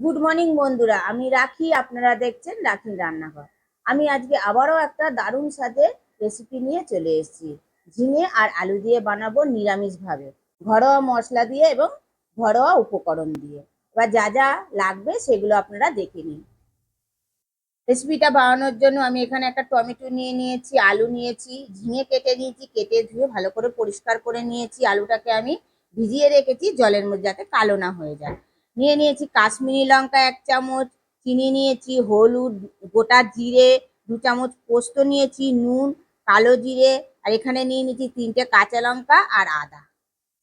Good morning বন্ধুরা। আমি রাখি, আপনারা দেখছেন রাখির রান্নাঘর। আমি আজকে আবারও একটা দারুণ স্বাদের রেসিপি নিয়ে চলে এসেছি। ঝিঙে আর আলু দিয়ে বানাবো নিরামিষভাবে। ঘরোয়া মশলা দিয়ে এবং ঘরোয়া উপকরণ দিয়ে। এবার যা যা লাগবে সেগুলো আপনারা দেখে নিন। রেসিপিটা বানানোর জন্য আমি এখানে একটা টমেটো নিয়ে নিয়েছি, আলু নিয়েছি, ঝিঙে কেটে নিয়েছি, কেটে ধুয়ে ভালো করে পরিষ্কার করে নিয়েছি। আলুটাকে আমি ভিজিয়ে রেখেছি, জলের মধ্যে যাতে কালো না হয়ে যায়। নিয়ে নিয়েছি, কাশ্মীরি লঙ্কা এক চামচ, চিনি নিয়েছি, হলুদ, গোটা জিরে দু চামচ পোস্ত নিয়েছি, নুন, কালো জিরে, আর এখানে নিয়ে নিয়েছি তিনটে কাঁচা লঙ্কা আর আদা।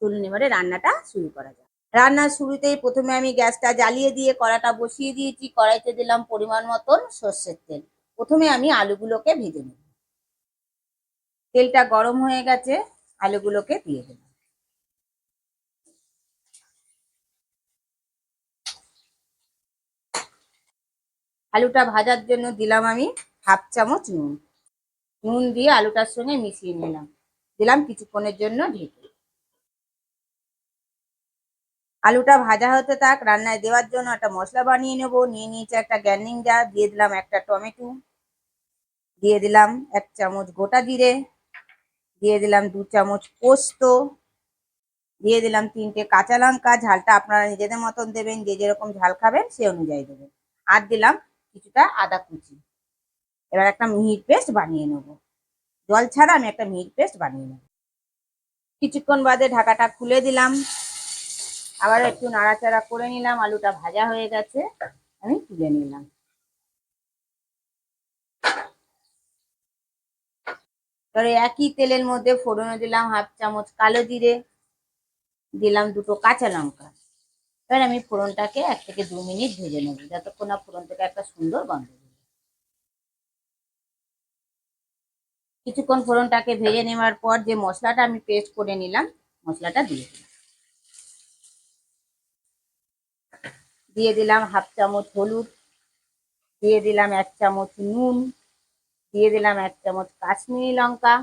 চলুন এবারে রান্নাটা শুরু করা যাক। রান্নার শুরুতেই প্রথমে আমি গ্যাসটা জ্বালিয়ে দিয়ে কড়াটা বসিয়ে দিয়েছি, কড়াইতে দিলাম পরিমাণ মতন সর্ষের তেল। প্রথমে আমি আলুগুলোকে ভেজে নেব। তেলটা গরম হয়ে গেছে, আলুগুলোকে দিয়ে দেব। আলুটা ভাজার জন্য দিলাম আমি হাফ চামচ নুন। নুন দিয়ে আলুটার সঙ্গে মিশিয়ে নিলাম। দিলাম কিছুক্ষণের জন্য ঢেকে। আলুটা ভাজা হতে থাক, রান্নায় দেওয়ার জন্য একটা মশলা বানিয়ে নেব। নিয়ে নিয়েছি একটা গ্যান্ডিং জার, দিয়ে দিলাম একটা টমেটো। দিয়ে দিলাম এক চামচ গোটা জিরে। দিয়ে দিলাম দু চামচ পোস্ত। দিয়ে দিলাম তিনটে কাঁচা লঙ্কা। ঝালটা আপনারা নিজেদের মতন দেবেন, যে যেরকম ঝাল খাবেন সে অনুযায়ী দেবেন। আর দিলাম কিছুটা আদা কুচি। এবার একটা মিহির পেস্ট বানিয়ে নেব। জল ছাড়া আমি একটা মিহির পেস্ট বানিয়ে নেব। কিছুক্ষণ বাদে ঢাকাটা খুলে দিলাম। আবার একটু নাড়াচাড়া করে নিলাম। আলুটা ভাজা হয়ে গেছে। আমি তুলে নিলাম। এবারে একই তেলের মধ্যে ফোড়নে দিলাম হাফ চামচ কালো জিরে। দিলাম দুটো কাঁচা লঙ্কা। এবার আমি ফোড়নটাকে এক থেকে দু মিনিট ভেজে নেব, যতক্ষণ না ফোড়ন থেকে একটা সুন্দর গন্ধ কিছুক্ষণ ফোড়নটাকে ভেজে নেওয়ার পর যে মশলাটা আমি পেস্ট করে নিলাম, মশলাটা দিয়ে দিলাম। দিয়ে দিলাম হাফ চামচ হলুদ, দিয়ে দিলাম এক চামচ নুন, দিয়ে দিলাম এক চামচ কাশ্মীরি লঙ্কা।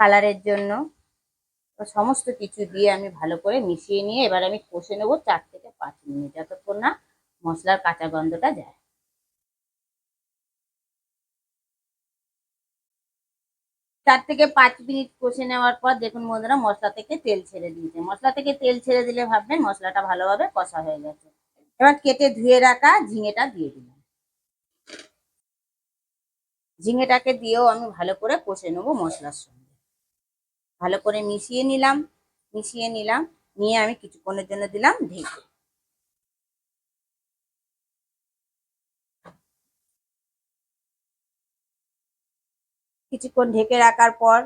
কালারের জন্য সমস্ত কিছু দিয়ে আমি ভালো করে মিশিয়ে নিয়ে এবার আমি কষে নেব চার থেকে পাঁচ মিনিট যতক্ষণ না মশলার কাঁচা গন্ধটা যায়। চার থেকে পাঁচ মিনিট কষে নেওয়ার পর দেখুন বন্ধুরা মশলা থেকে তেল ছেড়ে দিয়েছে। মশলা থেকে তেল ছেড়ে দিলে ভাববেন মশলাটা ভালোভাবে কষা হয়ে গেছে। এবার কেটে ধুয়ে রাখা ঝিঙেটা দিয়ে দিলাম। ঝিঙেটাকে দিয়েও আমি ভালো করে কষে নেব মশলার সঙ্গে। ভালো করে মিশিয়ে নিলাম মিশিয়ে নিলাম, নিয়ে আমি কিছুক্ষণের জন্য দিলাম ঢেকে। কিছুক্ষণ ঢেকে রাখার পর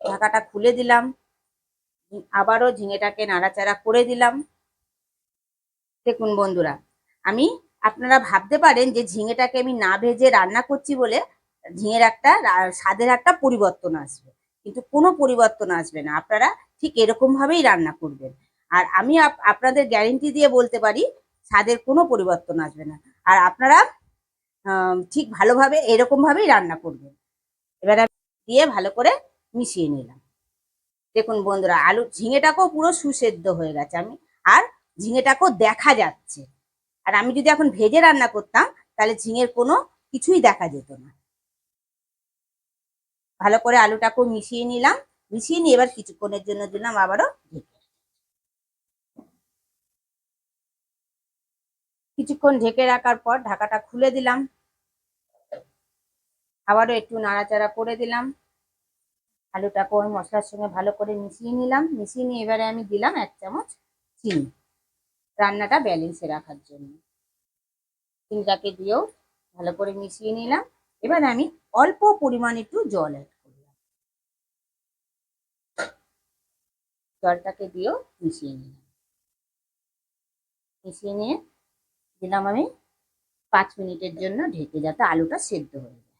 ঢাকাটা খুলে দিলাম, আবারও ঝিঙেটাকে নাড়াচাড়া করে দিলাম। দেখুন বন্ধুরা, আমি, আপনারা ভাবতে পারেন যে ঝিঙেটাকে আমি না ভেজে রান্না করছি বলে ঝিঙের একটা, স্বাদের একটা পরিবর্তন আসবে। কিন্তু কোনো পরিবর্তন আসবে না। আপনারা ঠিক এরকমভাবেই রান্না করবেন। আর আমি আপ- আপনাদের গ্যারেন্টি দিয়ে বলতে পারি, স্বাদের কোনো পরিবর্তন আসবে না। আর আপনারা ঠিক ভালোভাবে এরকমভাবেই রান্না করবেন। এবার আমি দিয়ে ভালো করে মিশিয়ে নিলাম। দেখুন বন্ধুরা আলু ঝিঙেটাকেও পুরো সুসেদ্ধ হয়ে গেছে আমি। আর ঝিঙেটাকেও দেখা যাচ্ছে। আর আমি যদি এখন ভেজে রান্না করতাম, তাহলে ঝিঙের কোনো কিছুই দেখা যেত না। ভালো করে আলুটাকেও মিশিয়ে নিলাম। মিশিয়ে নিয়ে এবার কিছুক্ষণের জন্য দিলাম আবারও ঢেকে কিছুক্ষণ ঢেকে রাখার পর ঢাকাটা খুলে দিলাম। আবারও একটু নাড়াচাড়া করে দিলাম। আলুটাকে ওই মশলার সঙ্গে ভালো করে মিশিয়ে নিলাম। মিশিয়ে নিয়ে এবারে আমি দিলাম এক চামচ চিনি। রান্নাটা ব্যালেন্সে রাখার জন্য। চিনিটাকে দিয়েও ভালো করে মিশিয়ে নিলাম। এবার আমি অল্প পরিমাণ একটু জল অ্যাড জলটাকে দিয়েও মিশিয়ে নিলাম। মিশিয়ে নিয়ে দিলাম আমি পাঁচ মিনিটের জন্য ঢেকে যাতে আলুটা সেদ্ধ হয়ে যায়।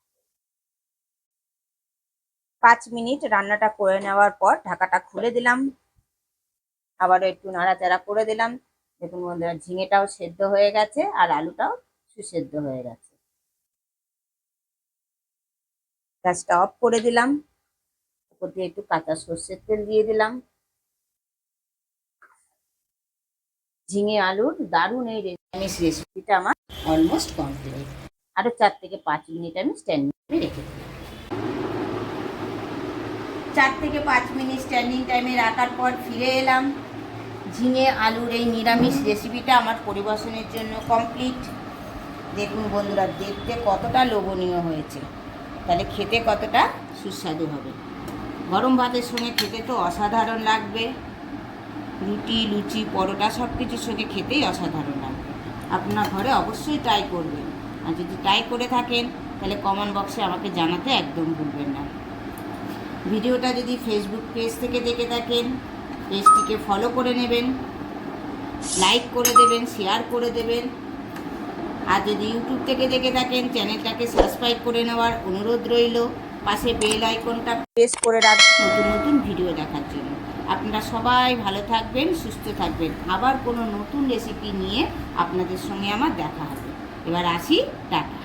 পাঁচ মিনিট রান্নাটা করে নেওয়ার পর ঢাকাটা খুলে দিলাম। আবারও একটু নাড়াচাড়া করে দিলাম। দেখুন বন্ধুরা, ঝিঙেটাও সেদ্ধ হয়ে গেছে আর আলুটাও সুসেদ্ধ হয়ে গেছে। গ্যাসটা অফ করে দিলাম। উপর দিয়ে একটু কাঁচা সর্ষের তেল দিয়ে দিলাম। ঝিঙে আলুর দারুণ এই নিরামিষ রেসিপিটা আমার অলমোস্ট কমপ্লিট আরও চার থেকে পাঁচ মিনিট আমি স্ট্যান্ডিং রেখে দিই চার থেকে পাঁচ মিনিট স্ট্যান্ডিং টাইমে রাখার পর ফিরে এলাম। ঝিঙে আলুর এই নিরামিষ রেসিপিটা আমার পরিবেশনের জন্য কমপ্লিট দেখুন বন্ধুরা, দেখতে কতটা লোভনীয় হয়েছে। তাহলে খেতে কতটা সুস্বাদু হবে। গরম ভাতের সঙ্গে খেতে তো অসাধারণ লাগবে। রুটি, লুচি, পরোটা সব কিছুর সঙ্গে খেতেই অসাধারণ লাগবে আপনার ঘরে অবশ্যই ট্রাই করবেন। আর যদি ট্রাই করে থাকেন, তাহলে কমেন্ট বক্সে আমাকে জানাতে একদম ভুলবেন না। ভিডিওটা যদি ফেসবুক পেজ থেকে দেখে থাকেন পেজটিকে ফলো করে নেবেন লাইক করে দেবেন শেয়ার করে দেবেন। আর যদি ইউটিউব থেকে দেখে থাকেন চ্যানেলটাকে সাবস্ক্রাইব করে নেওয়ার অনুরোধ রইল। পাশে বেল আইকনটা প্রেস করে রাখবেন। নতুন নতুন ভিডিও দেখার জন্য। আপনারা সবাই ভালো থাকবেন, সুস্থ থাকবেন। আবার কোনো নতুন রেসিপি নিয়ে আপনাদের সঙ্গে আমার দেখা হবে। এবার আসি, টাটা।